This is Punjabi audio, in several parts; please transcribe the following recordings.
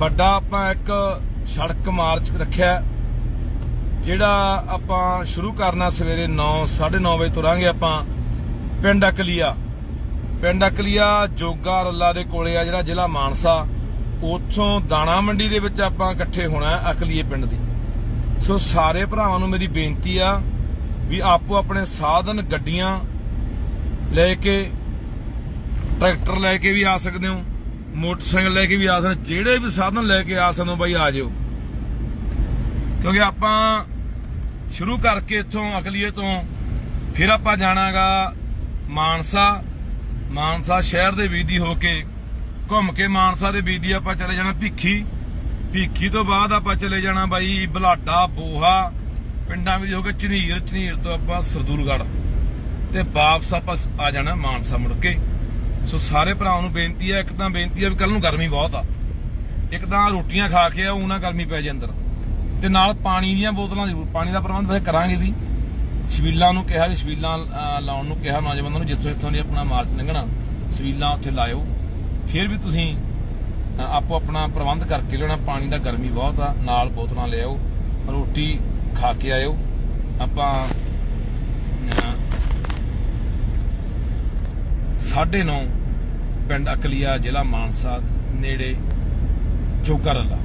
ਵੱਡਾ ਆਪਾਂ ਇੱਕ ਸੜਕ ਮਾਰਚ ਰੱਖਿਆ ਜਿਹੜਾ ਆਪਾਂ ਸ਼ੁਰੂ ਕਰਨਾ ਸਵੇਰੇ 9 9:30 ਵਜੇ ਤੁਰਾਂਗੇ ਆਪਾਂ ਪਿੰਡ ਅਕਲੀਆ। ਪਿੰਡ ਅਕਲੀਆ ਜੋਗਾ ਰੱਲਾ ਦੇ ਕੋਲੇ ਆ ਜਿਹੜਾ ਜ਼ਿਲ੍ਹਾ ਮਾਨਸਾ। ਉੱਥੋਂ ਦਾਣਾ ਮੰਡੀ ਦੇ ਵਿੱਚ ਆਪਾਂ ਇਕੱਠੇ ਹੋਣਾ ਅਕਲੀਏ ਪਿੰਡ ਦੀ। ਸੋ ਸਾਰੇ ਭਰਾਵਾਂ ਨੂੰ ਮੇਰੀ ਬੇਨਤੀ ਆ ਵੀ ਆਪੋ ਆਪਣੇ ਸਾਧਨ, ਗੱਡੀਆਂ ਲੈ ਕੇ, ਟਰੈਕਟਰ ਲੈ ਕੇ ਵੀ ਆ ਸਕਦੇ ਹੋ। ਮੋਟਰਸਾਈਕਲ ਲੈ ਕੇ ਵੀ ਆ ਸਕਦੇ ਜਿਹੜੇ ਵੀ ਸਾਧਨ ਲੈ ਕੇ ਆ ਸਕਦੇ ਬਾਈ ਆ ਜਿਓ। ਕਿਉਂਕਿ ਆਪਾਂ ਸ਼ੁਰੂ ਕਰਕੇ ਇੱਥੋਂ ਅਕਲੀਏ ਤੋਂ ਫਿਰ ਆਪਾਂ ਜਾਣਾਗਾ ਮਾਨਸਾ। ਮਾਨਸਾ ਸ਼ਹਿਰ ਦੇ ਵੀਦੀ ਹੋ ਕੇ ਘੁੰਮ ਕੇ ਮਾਨਸਾ ਦੇ ਵੀਦੀ ਆਪਾਂ ਚਲੇ ਜਾਣਾ ਭਿੱਖੀ। ਭਿੱਖੀ ਤੋਂ ਬਾਅਦ ਆਪਾਂ ਚਲੇ ਜਾਣਾ ਬਾਈ ਬਲਾਡਾ, ਬੋਹਾ, ਪਿੰਡਾਂ ਵੀ ਹੋ ਕੇ ਝਨੀਰ ਝਨੀਰ ਤੋਂ ਆਪਾਂ ਸਰਦੂਲਗੜ੍ਹ। ਤੇ ਵਾਪਸ ਆਪਾਂ ਆ ਜਾਣਾ ਮਾਨਸਾ ਮੁੜ ਕੇ। ਸੋ ਸਾਰੇ ਭਰਾਵਾਂ ਨੂੰ ਬੇਨਤੀ ਹੈ, ਇੱਕ ਤਾਂ ਬੇਨਤੀ ਹੈ ਵੀ ਕੱਲ ਨੂੰ ਗਰਮੀ ਬਹੁਤ ਆ। ਇੱਕ ਤਾਂ ਰੋਟੀਆਂ ਖਾ ਕੇ ਆਓ ਨਾ ਗਰਮੀ ਪੈ ਜੇ ਅੰਦਰ। ਤੇ ਨਾਲ ਪਾਣੀ ਦੀਆਂ ਬੋਤਲਾਂ ਜ਼ਰੂਰ, ਪਾਣੀ ਦਾ ਪ੍ਰਬੰਧ ਵੈਸੇ ਕਰਾਂਗੇ ਵੀ। ਸਵੀਲਾਂ ਨੂੰ ਕਿਹਾ ਜੀ ਸਵੀਲਾਂ ਲਾਉਣ ਨੂੰ ਕਿਹਾ ਨੌਜਵਾਨਾਂ ਨੂੰ, ਜਿੱਥੋਂ ਇੱਥੋਂ ਦੀ ਆਪਣਾ ਮਾਰਚ ਲੰਘਣਾ। ਸਵੀਲਾਂ ਉੱਥੇ ਲਾਇਓ। ਫਿਰ ਵੀ ਤੁਸੀਂ ਆਪੋ ਆਪਣਾ ਪ੍ਰਬੰਧ ਕਰਕੇ ਲਿਆਉਣਾ ਪਾਣੀ ਦਾ ਗਰਮੀ ਬਹੁਤ ਆ, ਨਾਲ ਬੋਤਲਾਂ ਲਿਆਓ ਰੋਟੀ ਖਾ ਕੇ ਆਇਓ। ਆਪਾਂ 9:30 ਪਿੰਡ ਅਕਲੀਆ, ਜ਼ਿਲ੍ਹਾ ਮਾਨਸਾ, ਨੇੜੇ ਜੋਗਰਲਾ।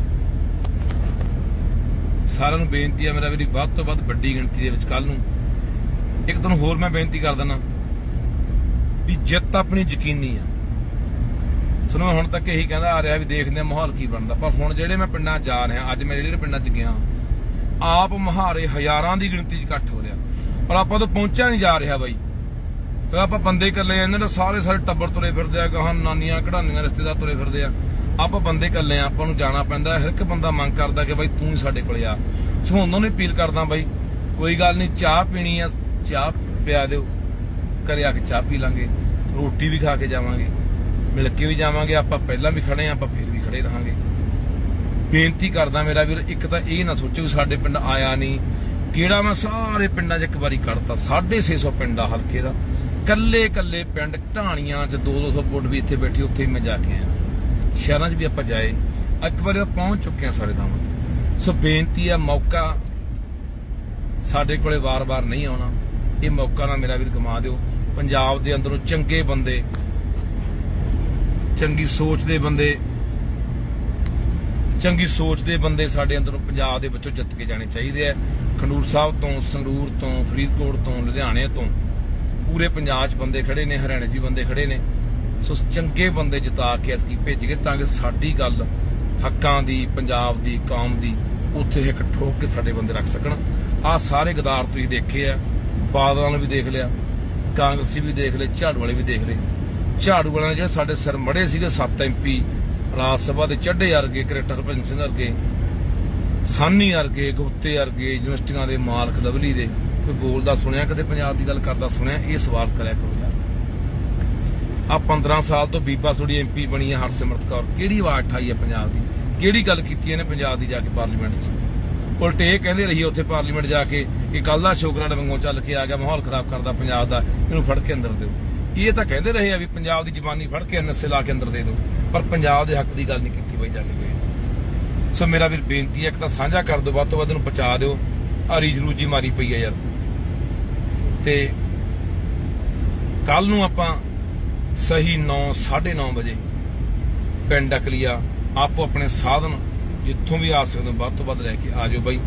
ਸਾਰਿਆਂ ਨੂੰ ਬੇਨਤੀ ਆ ਮੇਰਾ ਵੀਰੀ, ਵੱਧ ਤੋਂ ਵੱਧ ਵੱਡੀ ਗਿਣਤੀ ਦੇ ਵਿੱਚ ਕੱਲ ਨੂੰ ਇੱਕ ਤੁਹਾਨੂੰ ਹੋਰ ਮੈਂ ਬੇਨਤੀ ਕਰ ਦਿੰਦਾ ਵੀ ਜਿੱਤ ਆਪਣੀ ਯਕੀਨੀ ਆ। ਸੁਣੋ, ਹੁਣ ਤੱਕ ਇਹੀ ਕਹਿੰਦਾ ਆ ਰਿਹਾ ਵੀ ਦੇਖਦੇ ਆ ਮਾਹੌਲ ਕੀ ਬਣਦਾ। ਪਰ ਹੁਣ ਜਿਹੜੇ ਮੈਂ ਪਿੰਡਾਂ ਜਾ ਰਿਹਾ, ਅੱਜ ਮੈਂ ਜਿਹੜੇ ਪਿੰਡਾਂ 'ਚ ਗਿਆ, ਆਪ ਮਹਾਰੇ ਹਜ਼ਾਰਾਂ ਦੀ ਗਿਣਤੀ 'ਚ ਇਕੱਠ ਹੋ ਰਿਹਾ। ਪਰ ਆਪਾਂ ਤਾਂ ਪਹੁੰਚਿਆ ਨਹੀਂ ਜਾ ਰਿਹਾ ਬਾਈ। ਫਿਰ ਆਪਾਂ ਬੰਦੇ ਇਕੱਲੇ ਆ, ਇਹਨਾਂ ਦਾ ਸਾਰੇ ਸਾਰੇ ਟੱਬਰ ਤੁਰੇ ਫਿਰਦੇ ਆ, ਗਾਹਾਂ ਨਾਨੀਆਂ ਕਢਾਨੀਆਂ ਰਿਸ਼ਤੇਦਾਰ ਤੁਰੇ ਫਿਰਦੇ ਆ। ਆਪਾਂ ਬੰਦੇ ਇਕੱਲੇ ਆ, ਆਪਾਂ ਨੂੰ ਜਾਣਾ ਪੈਂਦਾ, ਹਰ ਇੱਕ ਬੰਦਾ ਮੰਗ ਕਰਦਾ ਕਿ ਬਾਈ ਤੂੰ ਹੀ ਸਾਡੇ ਕੋਲੇ ਆ। ਸੋ ਉਹਨਾਂ ਨੂੰ ਅਪੀਲ ਕਰਦਾ ਬਾਈ, ਕੋਈ ਗੱਲ ਨਹੀਂ, ਚਾਹ ਪੀਣੀ ਆ, ਚਾਹ ਪਿਆ ਦਿਓ। ਘਰੇ ਆ ਕੇ ਚਾਹ ਪੀ ਲਾਂਗੇ, ਰੋਟੀ ਵੀ ਖਾ ਕੇ ਜਾਵਾਂਗੇ, ਮਿਲ ਕੇ ਵੀ ਜਾਵਾਂਗੇ, ਆਪਾਂ ਪਹਿਲਾਂ ਵੀ ਖੜੇ ਆ, ਆਪਾਂ ਫਿਰ ਵੀ ਖੜੇ ਰਹਾਂਗੇ। ਬੇਨਤੀ ਕਰਦਾ ਮੇਰਾ ਵੀਰ, ਇੱਕ ਤਾਂ ਇਹ ਨਾ ਸੋਚੋ ਵੀ ਸਾਡੇ ਪਿੰਡ ਆਇਆ ਨਹੀਂ। ਕਿਹੜਾ ਮੈਂ ਸਾਰੇ ਪਿੰਡਾਂ 'ਚ ਇੱਕ ਵਾਰੀ ਕੱਢਤਾ 650 ਪਿੰਡ ਆ ਹਲਕੇ ਦਾ। ਕੱਲੇ ਕੱਲੇ ਪਿੰਡ ਢਾਣੀਆਂ 'ਚ 2-200 ਫੁੱਟ ਵੀ ਇੱਥੇ ਬੈਠੀ, ਉੱਥੇ ਮੈਂ ਜਾ ਕੇ ਆਇਆ। ਸ਼ਹਿਰਾਂ 'ਚ ਵੀ ਆਪਾਂ ਜਾਏ, ਇੱਕ ਵਾਰੀ ਪਹੁੰਚ ਚੁੱਕੇ ਆ ਸਾਰੇ ਥਾਵਾਂ ਸੋ ਬੇਨਤੀ ਆ, ਮੌਕਾ ਸਾਡੇ ਕੋਲੇ ਵਾਰ-ਵਾਰ ਨਹੀਂ ਆਉਣਾ। ਇਹ ਮੌਕਾ ਨਾ ਮੇਰਾ ਵੀਰ ਕਮਾ ਦਿਓ। ਪੰਜਾਬ ਦੇ ਅੰਦਰੋਂ ਚੰਗੇ ਬੰਦੇ, ਚੰਗੀ ਸੋਚ ਦੇ ਬੰਦੇ, ਚੰਗੀ ਸੋਚ ਦੇ ਬੰਦੇ ਸਾਡੇ ਅੰਦਰੋਂ ਪੰਜਾਬ ਦੇ ਵਿੱਚੋਂ ਜਿੱਤ ਕੇ ਜਾਣੇ ਚਾਹੀਦੇ ਆ। ਖੰਡੂਰ ਸਾਹਿਬ ਤੋਂ, ਸੰਗਰੂਰ ਤੋਂ, ਫਰੀਦਕੋਟ ਤੋਂ, ਲੁਧਿਆਣੇ ਤੋਂ। ਪੂਰੇ ਪੰਜਾਬ 'ਚ ਬੰਦੇ ਖੜੇ ਨੇ, ਹਰਿਆਣੇ 'ਚ ਵੀ ਬੰਦੇ ਖੜੇ ਨੇ। ਸੋ ਚੰਗੇ ਬੰਦੇ ਜਿਤਾ ਕੇ ਭੇਜ ਗਏ ਤਾਂ ਕਿ ਸਾਡੀ ਗੱਲ ਹੱਕਾਂ ਦੀ, ਪੰਜਾਬ ਦੀ, ਕੌਮ ਦੀ, ਉੱਥੇ ਇੱਕ ਠੋਕ ਕੇ ਸਾਡੇ ਬੰਦੇ ਰੱਖ ਸਕਣ। ਆ ਸਾਰੇ ਗਦਾਰ ਤੁਸੀਂ ਦੇਖੇ ਆ, ਬਾਦਲਾਂ ਨੂੰ ਵੀ ਦੇਖ ਲਿਆ, ਕਾਂਗਰਸੀ ਵੀ ਦੇਖ ਲਏ, ਝਾੜੂ ਵਾਲੇ ਵੀ ਦੇਖ ਲਏ। ਝਾੜੂ ਵਾਲਿਆਂ ਨੇ ਜਿਹੜੇ ਸਾਡੇ ਸਿਰ ਮੜੇ ਸੀਗੇ 7 ਐਮਪੀ ਰਾਜ ਸਭਾ ਦੇ ਚੱਡੇ ਵਰਗੇ, ਕ੍ਰਿਕਟਰ ਭਜਨ ਸਿੰਘ ਵਰਗੇ, ਸਾਨੀ ਵਰਗੇ ਗੁਪਤੇ ਵਰਗੇ, ਯੂਨੀਵਰਸਿਟੀਆਂ ਦੇ ਮਾਲਕ ਲਵਲੀ ਦੇ ਕੋਈ ਬੋਲਦਾ ਸੁਣਿਆ, ਕਦੇ ਪੰਜਾਬ ਦੀ ਗੱਲ ਕਰਦਾ ਸੁਣਿਆ, ਇਹ ਸਵਾਲ ਕਰਿਆ ਕਰੋ ਯਾਰ। ਆ 15 ਸਾਲ ਤੋਂ ਬੀਬਾ ਥੋੜੀ ਐਮਪੀ ਬਣੀ ਹੈ ਹਰਸਿਮਰਤ ਕੌਰ। ਕਿਹੜੀ ਆਵਾਜ਼ ਉਠਾਈ ਹੈ ਪੰਜਾਬ ਦੀ? ਕਿਹੜੀ ਗੱਲ ਕੀਤੀ ਇਹਨੇ ਪੰਜਾਬ ਦੀ ਜਾ ਕੇ ਪਾਰਲੀਮੈਂਟ 'ਚ? ਉਲਟੇ ਇਹ ਕਹਿੰਦੇ ਰਹੀ ਉੱਥੇ ਪਾਰਲੀਮੈਂਟ ਜਾ ਕੇ ਕਿ ਕੱਲ ਦਾ ਸ਼ੋਕਰਾ ਡਵੰਗੋਂ ਚੱਲ ਕੇ ਆ ਗਿਆ, ਮਾਹੌਲ ਖਰਾਬ ਕਰਦਾ ਪੰਜਾਬ ਦਾ, ਇਹਨੂੰ ਫੜ ਕੇ ਅੰਦਰ ਦਿਓ। ਇਹ ਤਾਂ ਕਹਿੰਦੇ ਰਹੇ ਆ ਵੀ ਪੰਜਾਬ ਦੀ ਜ਼ਬਾਨੀ ਫੜ ਕੇ ਨਸੇ ਲਾ ਕੇ ਅੰਦਰ ਦੇ ਦਿਓ? ਪਰ ਪੰਜਾਬ ਦੇ ਹੱਕ ਦੀ ਗੱਲ ਨਹੀਂ ਕੀਤੀ ਬਈ ਜਾ ਕੇ ਸੋ ਮੇਰਾ ਵੀਰ ਬੇਨਤੀ ਹੈ, ਇੱਕ ਤਾਂ ਸਾਂਝਾ ਕਰ ਦਿਓ, ਵੱਧ ਤੋਂ ਵੱਧ ਨੂੰ ਬਚਾ ਦਿਓ। ਆ ਰੀਜ ਰੂਜੀ ਮਾਰੀ ਪਈ ਹੈ ਯਾਰ। ਤੇ ਕੱਲ ਨੂੰ ਆਪਾਂ ਸਹੀ 9 9:30 ਵਜੇ ਪਿੰਡ ਅਕਲੀਆ ਆਪੋ ਆਪਣੇ ਸਾਧਨ ਜਿੱਥੋਂ ਵੀ ਆ ਸਕਦੇ ਹੋ, ਵੱਧ ਤੋਂ ਵੱਧ ਲੈ ਕੇ ਆ ਜਾਓ ਬਾਈ।